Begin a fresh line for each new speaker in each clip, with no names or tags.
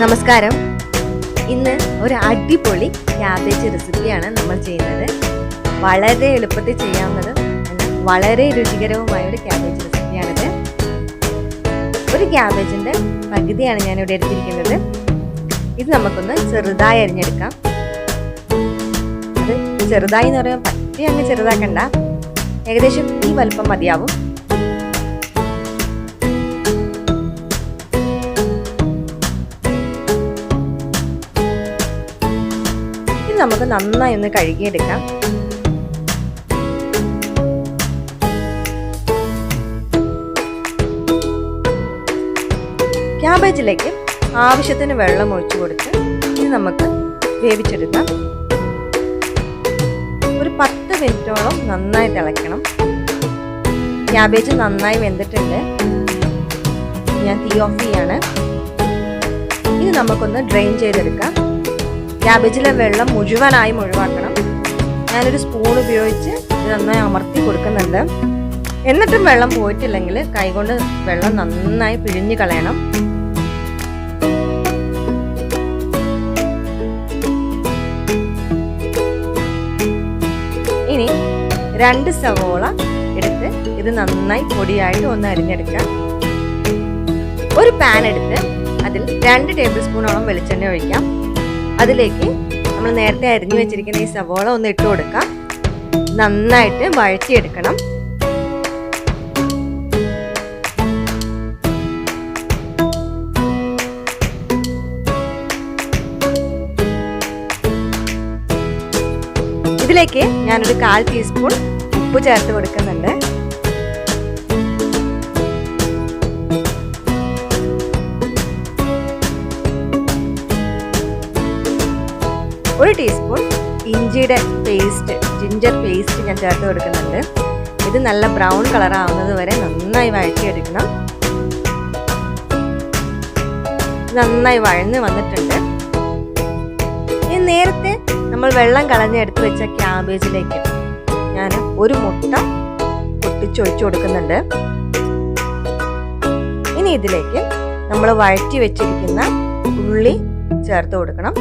നമസ്കാരം. ഇന്ന് ഒരു അടിപൊളി ക്യാബേജ് റെസിപ്പിയാണ് നമ്മൾ ചെയ്യുന്നത്. വളരെ എളുപ്പത്തിൽ ചെയ്യാവുന്നതും വളരെ രുചികരവുമായ ഒരു ക്യാബേജ് റെസിപ്പിയാണിത് ഒരു ക്യാബേജിന്റെ പകുതിയാണ് ഞാനിവിടെ എടുത്തിരിക്കുന്നത്. ഇത് നമുക്കൊന്ന് ചെറുതായി അരിഞ്ഞെടുക്കാം. അത് ചെറുതായി എന്ന് പറയുമ്പോൾ പറ്റി അങ്ങ് ചെറുതാക്കണ്ട. ഏകദേശം ഈ വലുപ്പം മതിയാവും. നമുക്ക് നന്നായി ഒന്ന് കഴുകിയെടുക്കാം. ക്യാബേജിലേക്ക് ആവശ്യത്തിന് വെള്ളം ഒഴിച്ചു കൊടുത്ത് ഇത് നമുക്ക് വേവിച്ചെടുക്കാം. ഒരു പത്ത് മിനിറ്റോളം നന്നായി തിളയ്ക്കണം. ക്യാബേജ് നന്നായി വെന്തിട്ടുണ്ട്. ഞാൻ തീ ഓഫ് ചെയ്യാണ്. ഇത് നമുക്കൊന്ന് ഡ്രെയിൻ ചെയ്തെടുക്കാം. ക്യാബേജിലെ വെള്ളം മുഴുവനായും ഒഴിവാക്കണം. ഞാനൊരു സ്പൂൺ ഉപയോഗിച്ച് ഇത് നന്നായി അമർത്തി കൊടുക്കുന്നുണ്ട്. എന്നിട്ടും വെള്ളം പോയിട്ടില്ലെങ്കിൽ കൈകൊണ്ട് വെള്ളം നന്നായി പിഴിഞ്ഞ് കളയണം. ഇനി രണ്ട് സവോള എടുത്ത് ഇത് നന്നായി പൊടിയായിട്ട് ഒന്ന് അരിഞ്ഞെടുക്കാം. ഒരു പാൻ എടുത്ത് അതിൽ രണ്ട് ടേബിൾ സ്പൂണോളം വെളിച്ചെണ്ണ ഒഴിക്കാം. അതിലേക്ക് നമ്മൾ നേരത്തെ അരിഞ്ഞു വെച്ചിരിക്കുന്ന ഈ സവോള ഒന്ന് ഇട്ട് കൊടുക്കാം. നന്നായിട്ട് വഴറ്റിയെടുക്കണം. ഇതിലേക്ക് ഞാനൊരു കാൽ ടീസ്പൂൺ ഉപ്പ് ചേർത്ത് കൊടുക്കുന്നുണ്ട്. ഒരു ടീസ്പൂൺ ഇഞ്ചിയുടെ പേസ്റ്റ് ജിഞ്ചർ പേസ്റ്റ് ഞാൻ ചേർത്ത് കൊടുക്കുന്നുണ്ട്. ഇത് നല്ല ബ്രൗൺ കളർ ആവുന്നത് വരെ നന്നായി വഴറ്റിയെടുക്കണം. നന്നായി വഴന്ന് വന്നിട്ടുണ്ട്. ഇനി നേരത്തെ നമ്മൾ വെള്ളം കളഞ്ഞെടുത്ത് വെച്ച ക്യാബേജിലേക്ക് ഞാൻ ഒരു മുട്ട പൊട്ടിച്ചൊഴിച്ചു കൊടുക്കുന്നുണ്ട്. ഇനി ഇതിലേക്ക് നമ്മൾ വഴറ്റി വെച്ചിരിക്കുന്ന ഉള്ളി ചേർത്ത് കൊടുക്കണം.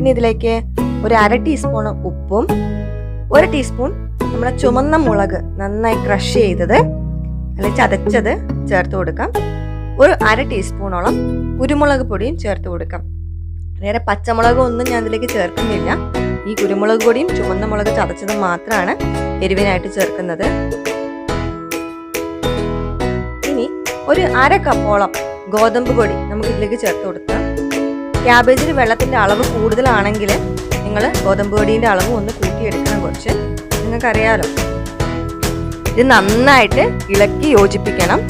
ഇനി ഇതിലേക്ക് ഒരു അര ടീസ്പൂൺ ഉപ്പും ഒരു ടീസ്പൂൺ നമ്മുടെ ചുമന്ന മുളക് നന്നായി ക്രഷ് ചെയ്തത് അല്ലെങ്കിൽ ചതച്ചത് ചേർത്ത് കൊടുക്കാം. ഒരു അര ടീസ്പൂണോളം കുരുമുളക് പൊടിയും ചേർത്ത് കൊടുക്കാം. വേറെ പച്ചമുളക് ഒന്നും ഞാൻ ഇതിലേക്ക് ചേർക്കുന്നില്ല. ഈ കുരുമുളക് പൊടിയും ചുവന്ന മുളക് ചതച്ചതും മാത്രമാണ് എരിവിനായിട്ട് ചേർക്കുന്നത്. ഇനി ഒരു അര കപ്പോളം ഗോതമ്പ് പൊടി നമുക്ക് ഇതിലേക്ക് ചേർത്ത് കൊടുക്കാം ക്യാബേജിന് വെള്ളത്തിന്റെ അളവ് കൂടുതലാണെങ്കിൽ നിങ്ങൾ ഗോതമ്പ് പൊടിയുടെ അളവ് ഒന്ന് കൂട്ടിയെടുക്കണം കുറച്ച്. നിങ്ങൾക്കറിയാലോ? ഇത് നന്നായിട്ട് ഇളക്കി യോജിപ്പിക്കണം.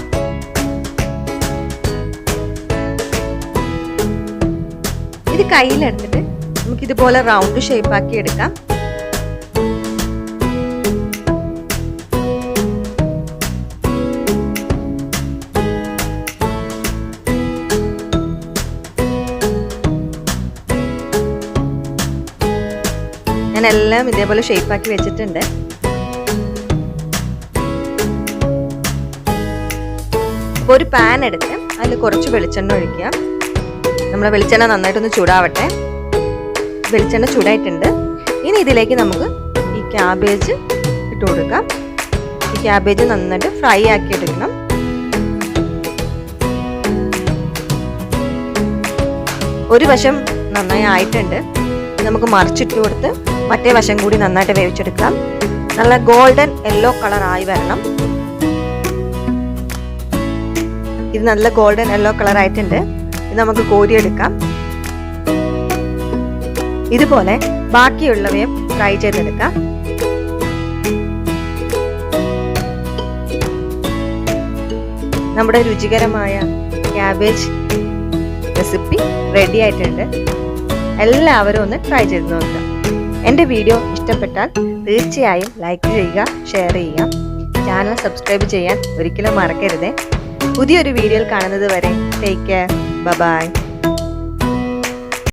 ഇത് കയ്യിലെടുത്തിട്ട് നമുക്ക് ഇതുപോലെ റൗണ്ട് ഷേപ്പാക്കി എടുക്കാം. ഞാൻ എല്ലാം ഇതേപോലെ ഷേപ്പാക്കി വെച്ചിട്ടുണ്ട്. അപ്പോൾ ഒരു പാൻ എടുത്ത് അതിൽ കുറച്ച് വെളിച്ചെണ്ണ ഒഴിക്കുക. നമ്മുടെ വെളിച്ചെണ്ണ നന്നായിട്ടൊന്ന് ചൂടാവട്ടെ. വെളിച്ചെണ്ണ ചൂടായിട്ടുണ്ട്. ഇനി ഇതിലേക്ക് നമുക്ക് ഈ ക്യാബേജ് ഇട്ട് കൊടുക്കാം. ഈ ക്യാബേജ് നന്നായിട്ട് ഫ്രൈ ആക്കി എടുക്കണം. ഒരു വശം നന്നായി ആയിട്ടുണ്ട്. നമുക്ക് മറിച്ചിട്ട് കൊടുത്ത് മറ്റേ വശം കൂടി നന്നായിട്ട് വേവിച്ചെടുക്കാം. നല്ല ഗോൾഡൻ യെല്ലോ കളർ ആയി വരണം. ഇത് നല്ല ഗോൾഡൻ യെല്ലോ കളർ ആയിട്ടുണ്ട്. ഇത് നമുക്ക് കോരിയെടുക്കാം. ഇതുപോലെ ബാക്കിയുള്ളവയും ഫ്രൈ ചെയ്തെടുക്കാം. നമ്മുടെ രുചികരമായ ക്യാബേജ് റെസിപ്പി റെഡി ആയിട്ടുണ്ട്. എല്ലാവരും ഒന്ന് ട്രൈ ചെയ്ത് നോക്കുക. എന്റെ വീഡിയോ ഇഷ്ടപ്പെട്ടാൽ തീർച്ചയായും ലൈക്ക് ചെയ്യുക ഷെയർ ചെയ്യുക. ചാനൽ സബ്സ്ക്രൈബ് ചെയ്യാൻ ഒരിക്കലും മറക്കരുതേ. പുതിയൊരു വീഡിയോയിൽ കാണുന്നത് വരെ ടേക്ക് കെയർ ബൈ